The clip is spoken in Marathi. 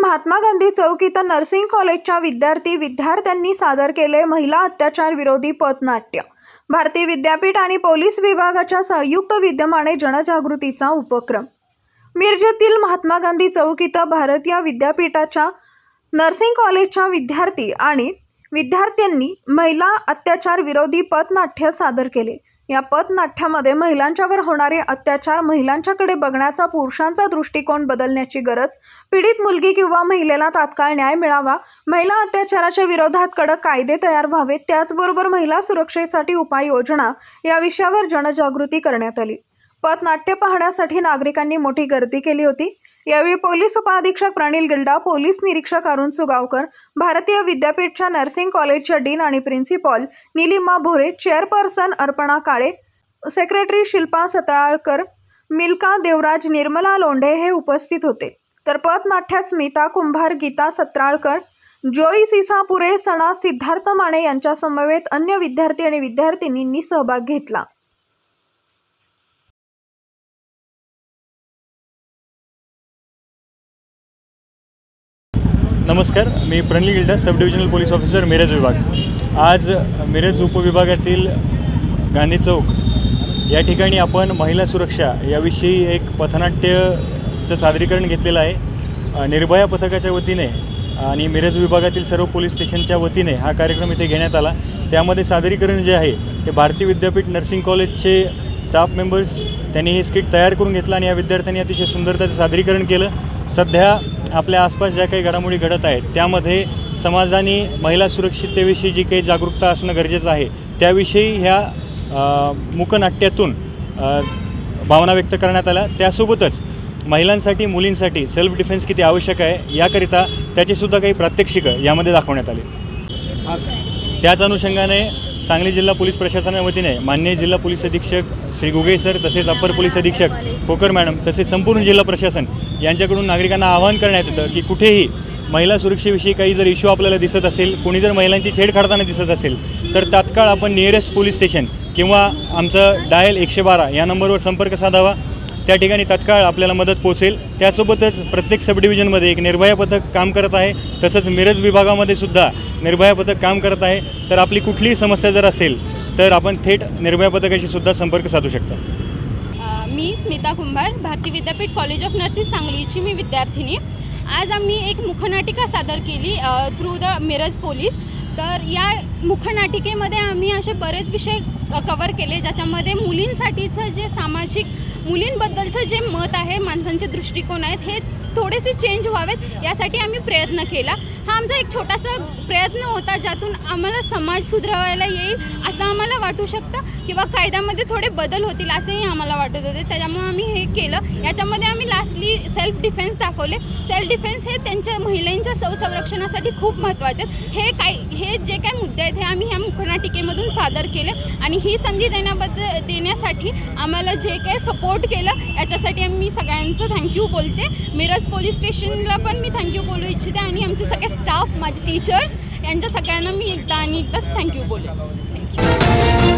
महात्मा गांधी चौक इथं नर्सिंग कॉलेजच्या विद्यार्थी विद्यार्थ्यांनी सादर केले महिला अत्याचार विरोधी पथनाट्य. भारतीय विद्यापीठ आणि पोलीस विभागाच्या संयुक्त विद्यमाने जनजागृतीचा उपक्रम. मिरजेतील महात्मा गांधी चौक इथं भारतीय विद्यापीठाच्या नर्सिंग कॉलेजच्या विद्यार्थी आणि विद्यार्थ्यांनी महिला अत्याचार विरोधी पथनाट्य सादर केले. या पथनाट्यामध्ये महिलांच्यावर होणारे अत्याचार महिलांच्याकडे बघण्याचा पुरुषांचा दृष्टिकोन बदलण्याची गरज पीडित मुलगी किंवा महिलेला तात्काळ न्याय मिळावा महिला अत्याचाराच्या विरोधात कडक कायदे तयार व्हावेत त्याचबरोबर महिला सुरक्षेसाठी उपाययोजना या विषयावर जनजागृती करण्यात आली. पथनाट्य पाहण्यासाठी नागरिकांनी मोठी गर्दी केली होती. यावेळी पोलीस उपअधीक्षक प्रणील गिल्डा पोलीस निरीक्षक अरुण सुगावकर भारतीय विद्यापीठच्या नर्सिंग कॉलेजच्या डीन आणि principal Nilima Bhore chairperson Arpana Kale secretary Shilpa Satalalkar Milka Devraj Nirmala Londhe हे उपस्थित होते. तर पथनाट्यात स्मिता कुंभार गीता सत्राळकर जोई सिसापुरे सणा सिद्धार्थ माने यांच्यासमवेत अन्य विद्यार्थी आणि विद्यार्थिनींनी सहभाग घेतला. नमस्कार मी Pranali Gilda sub divisional police officer Miraj विभाग. आज मिरज उपविभागातील गांधी चौक या ठिकाणी आपण महिला सुरक्षा याविषयी एक पथनाट्यचं सादरीकरण घेतलेलं आहे. निर्भया पथकाच्या वतीने आणि मिरज विभागातील सर्व पोलीस स्टेशनच्या वतीने हा कार्यक्रम इथे घेण्यात आला. त्यामध्ये सादरीकरण जे आहे ते भारतीय विद्यापीठ नर्सिंग कॉलेजचे स्टाफ मेंबर्स त्यांनी हे स्किट तयार करून घेतलं आणि या विद्यार्थ्यांनी अतिशय सुंदरताचं सादरीकरण केलं. सध्या आपल्या आसपास ज्या काही घडामोडी घडत आहेत त्यामध्ये समाजाने महिला सुरक्षिततेविषयी जी काही जागरूकता असणं गरजेचं आहे त्याविषयी ह्या मुकनाट्यातून मूकनाट्यातून भावना व्यक्त करण्यात आल्या. त्यासोबतच महिलांसाठी मुलींसाठी सेल्फ डिफेन्स किती आवश्यक आहे याकरिता त्याचीसुद्धा काही प्रात्यक्षिकं यामध्ये दाखवण्यात आली. त्याच अनुषंगाने सांगली जिल्हा पोलीस प्रशासनाच्या वतीने मान्य जिल्हा पोलीस अधीक्षक श्री गुगे सर तसेच अप्पर पोलीस अधीक्षक खोकर मॅडम तसेच संपूर्ण जिल्हा प्रशासन यांच्याकडून नागरिकांना आवाहन करण्यात येतं की कुठेही महिला सुरक्षेविषयी काही जर इश्यू आपल्याला दिसत असेल कोणी जर महिलांची छेड काढताना दिसत असेल तर तात्काळ आपण नियरेस्ट पोलीस स्टेशन किंवा आमचं डायल एकशे बारा या नंबरवर संपर्क साधावा. त्या ठिकाणी तत्काळ आपल्याला मदत पोचेल त्यासोबतच प्रत्येक सब डिव्हिजनमध्ये एक निर्भया पथक काम करत आहे. तसंच मिरज विभागामध्ये सुद्धा निर्भया पथक काम करत आहे. तर आपली कुठलीही समस्या जर असेल तर आपण थेट निर्भया पथकाशी सुद्धा संपर्क साधू शकता. मी Smita Kumbhar Bharati Vidyapeeth college of nursing सांगलीची मी विद्यार्थिनी. आज आम्ही एक मुखनाटिका सादर केली थ्रू द मिरज पोलीस तर या मुखनाटिकेमध्ये आम्ही असे बरेच विषय कवर केले ज्याच्यामध्ये मुलींसाठीचं जे सामाजिक मुलींबद्दलचं जे मत आहे माणसांचे दृष्टिकोन आहेत हे थोडेसे चेंज व्हावेत यासाठी आम्ही प्रयत्न केला. हा आमचा एक छोटासा प्रयत्न होता ज्यातून आम्हाला समाज सुधारायला येईल असं आम्हाला वाटू शकतं किंवा कायद्यामध्ये थोडे बदल होतील असेही आम्हाला वाटत होते. त्याच्यामुळे आम्ही हे केलं. याच्यामध्ये आम्ही लास्टली सेल्फ डिफेन्स दाखवले. सेल्फ डिफेन्स हे त्यांच्या महिलांच्या संरक्षणासाठी खूप महत्त्वाचे आहेत. हे काय हे जे काय मुद्दे आहेत हे आम्ही ह्या मुखनाटिकेमधून सादर केले. आणि ही संधी देण्याबद्दल देण्यासाठी आम्हाला जे काय सपोर्ट केलं याच्यासाठी आम्ही सगळ्यांचं थँक्यू बोलते. मिरज पोलीस स्टेशनला पण मी थँक्यू बोलू इच्छिते आणि आमचे सगळे स्टाफ माझे टीचर्स यांच्या सगळ्यांना मी एकदा आणि एकदाच थँक्यू बोलेन थँक्यू